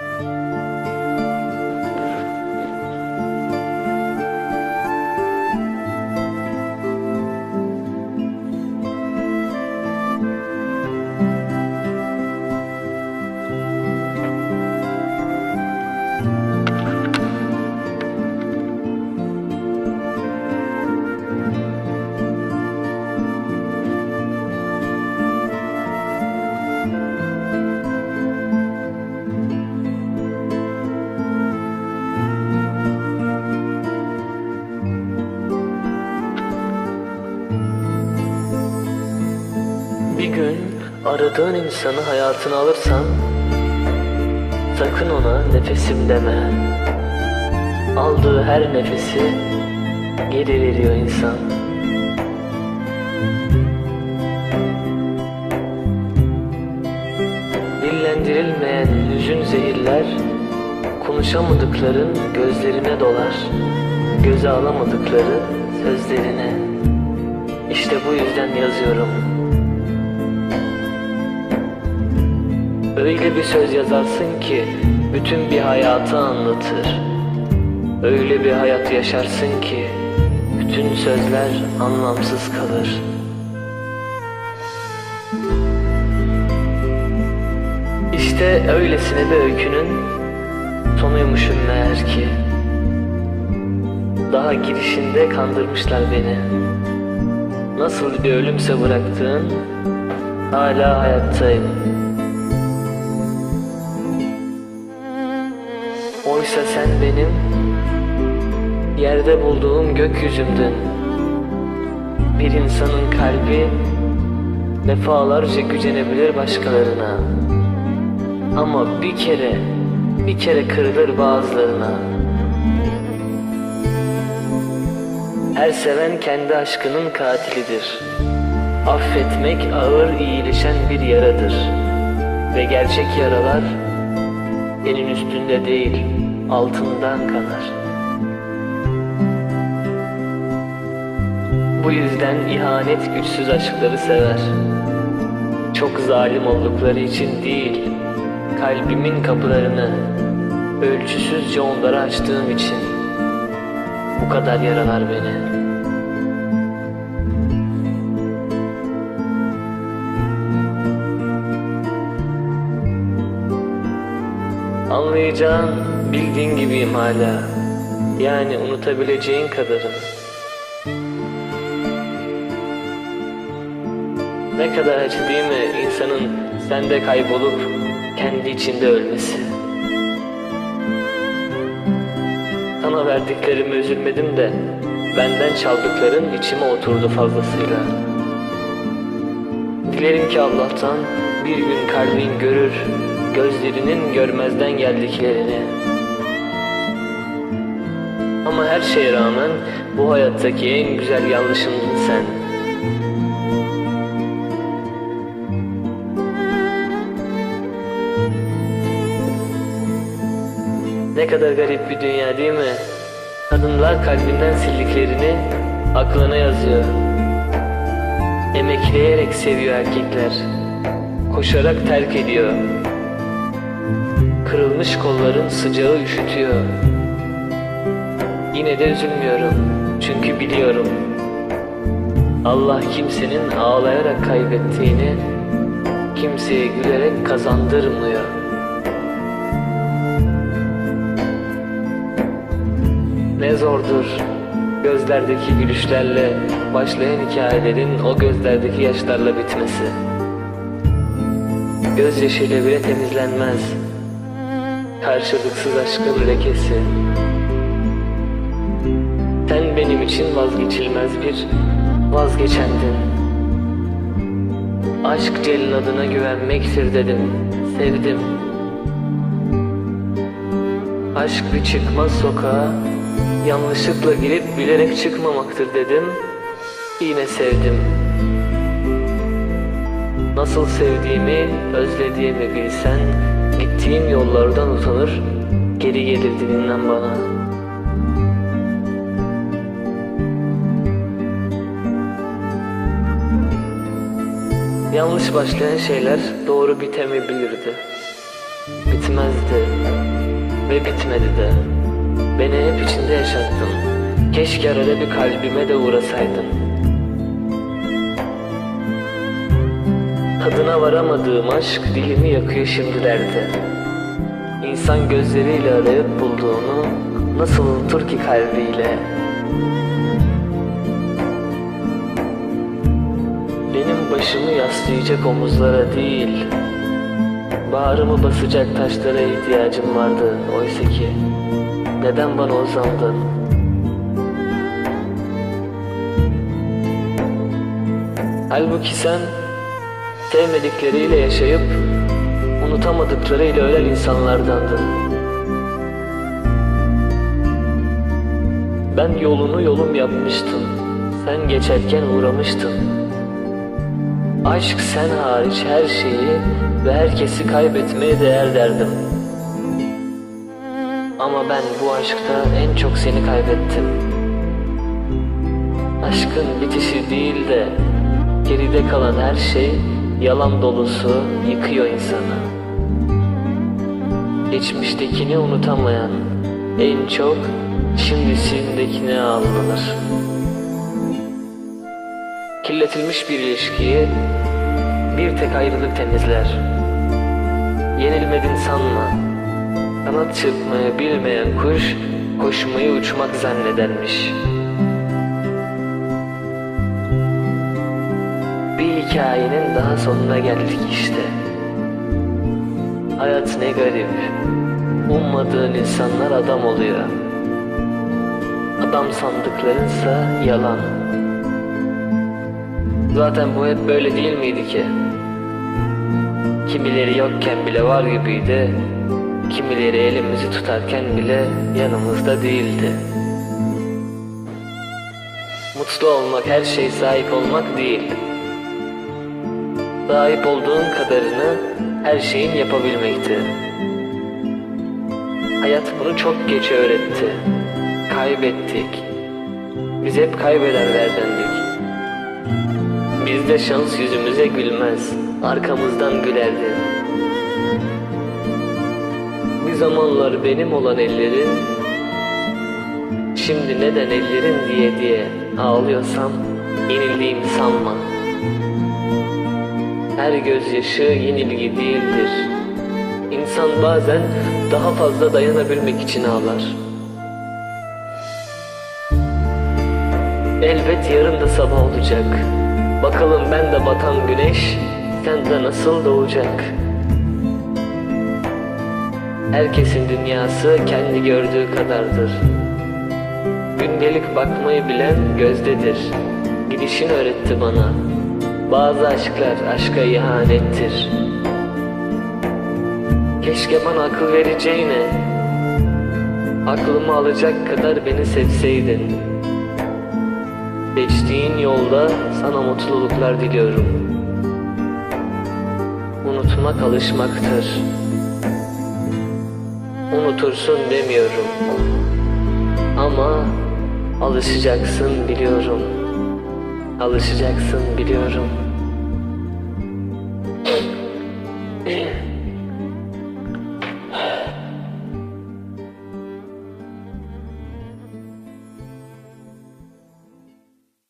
Bir aradığın insanı hayatına alırsan sakın ona nefesim deme. Aldığı her nefesi geri veriyor insan. Dillendirilmeyen hüzün zehirler konuşamadıkların gözlerine dolar. Göze alamadıkları sözlerine. İşte bu yüzden yazıyorum. Öyle bir söz yazarsın ki bütün bir hayatı anlatır. Öyle bir hayat yaşarsın ki bütün sözler anlamsız kalır. İşte öylesine bir öykünün sonuymuşum meğer ki. Daha girişinde kandırmışlar beni. Nasıl bir ölümse bıraktığın hala hayattayım. Oysa sen benim yerde bulduğum gökyüzümdün. Bir insanın kalbi defalarca gücenebilir başkalarına. Ama bir kere, bir kere kırılır bazılarına. Her seven kendi aşkının katilidir. Affetmek ağır iyileşen bir yaradır. Ve gerçek yaralar elin üstünde değil, altından kanar. Bu yüzden ihanet güçsüz aşkları sever. Çok zalim oldukları için değil, kalbimin kapılarını ölçüsüzce onlara açtığım için bu kadar yaralar beni. Anlayacağın, bildiğin gibiyim hala. Yani unutabileceğin kadarım. Ne kadar acı değil mi insanın sende kaybolup kendi içinde ölmesi? Sana verdiklerimi üzülmedim de benden çaldıkların içime oturdu fazlasıyla. Dilerim ki Allah'tan bir gün kalbin görür gözlerinin görmezden geldiklerini. Ama her şeye rağmen bu hayattaki en güzel yanlışımdın sen. Ne kadar garip bir dünya değil mi? Kadınlar kalbinden sildiklerini aklına yazıyor. Emekleyerek seviyor erkekler. Koşarak terk ediyor. Kırılmış kolların sıcağı üşütüyor. Yine de üzülmüyorum. Çünkü biliyorum. Allah kimsenin ağlayarak kaybettiğini kimseye gülerek kazandırmıyor. Ne zordur gözlerdeki gülüşlerle başlayan hikayelerin o gözlerdeki yaşlarla bitmesi. Gözyaşıyla bile temizlenmez. Karşılıksız aşkın lekesi. Sen benim için vazgeçilmez bir vazgeçendin. Aşk celladına güvenmektir dedim, sevdim. Aşk bir çıkmaz sokağa, yanlışlıkla girip bilerek çıkmamaktır dedim, yine sevdim. Nasıl sevdiğimi, özlediğimi bilsen, gittiğim yollardan utanır, geri gelirdin inan bana. Yanlış başlayan şeyler doğru bitemeyebilirdi. Bitmezdi ve bitmedi de. Beni hep içinde yaşattın. Keşke arada bir kalbime de uğrasaydın. Tadına varamadığım aşk dilimi yakıyor şimdilerde. İnsan gözleriyle arayıp bulduğunu nasıl unutur ki kalbiyle? Benim başımı yaslayacak omuzlara değil, bağrımı basacak taşlara ihtiyacım vardı oysa ki. Neden bana uzandın? Halbuki sen sevmedikleriyle yaşayıp unutamadıklarıyla ölen insanlardandın. Ben yolunu yolum yapmıştım. Sen geçerken uğramıştın. Aşk sen hariç her şeyi ve herkesi kaybetmeye değer derdim. Ama ben bu aşkta en çok seni kaybettim. Aşkın bitişi değil de geride kalan her şey yalan dolusu yıkıyor insanı. Geçmiştekini unutamayan en çok şimdisindekine ağlanır. Kirletilmiş bir ilişkiyi bir tek ayrılık temizler. Yenilmedin sanma. Kanat çırpmayı bilmeyen kuş koşmayı uçmak zannedermiş. Bir hikayenin daha sonuna geldik işte. Hayat ne garip. Ummadığın insanlar adam oluyor. Adam sandıklarınsa yalan. Zaten bu hep böyle değil miydi ki? Kimileri yokken bile var gibiydi. Kimileri elimizi tutarken bile yanımızda değildi. Mutlu olmak her şey sahip olmak değil. Sahip olduğun kadarını her şeyin yapabilmekti. Hayat bunu çok geç öğretti. Kaybettik. Biz hep kaybedenlerdendik. Bizde şans yüzümüze gülmez, arkamızdan gülerdi. Bir zamanlar benim olan ellerin, şimdi neden ellerin diye diye ağlıyorsam, yenildiğimi sanma. Her gözyaşı yenilgi değildir. İnsan bazen daha fazla dayanabilmek için ağlar. Elbet yarın da sabah olacak. Bakalım ben de batan güneş sende nasıl doğacak? Herkesin dünyası kendi gördüğü kadardır. Gündelik bakmayı bilen gözdedir. Gidişin öğretti bana. Bazı aşklar aşka ihanettir. Keşke bana akıl vereceğine, aklımı alacak kadar beni sevseydin. Geçtiğin yolda sana mutluluklar diliyorum. Unutmak alışmaktır. Unutursun demiyorum. Ama alışacaksın biliyorum. Alışacaksın biliyorum.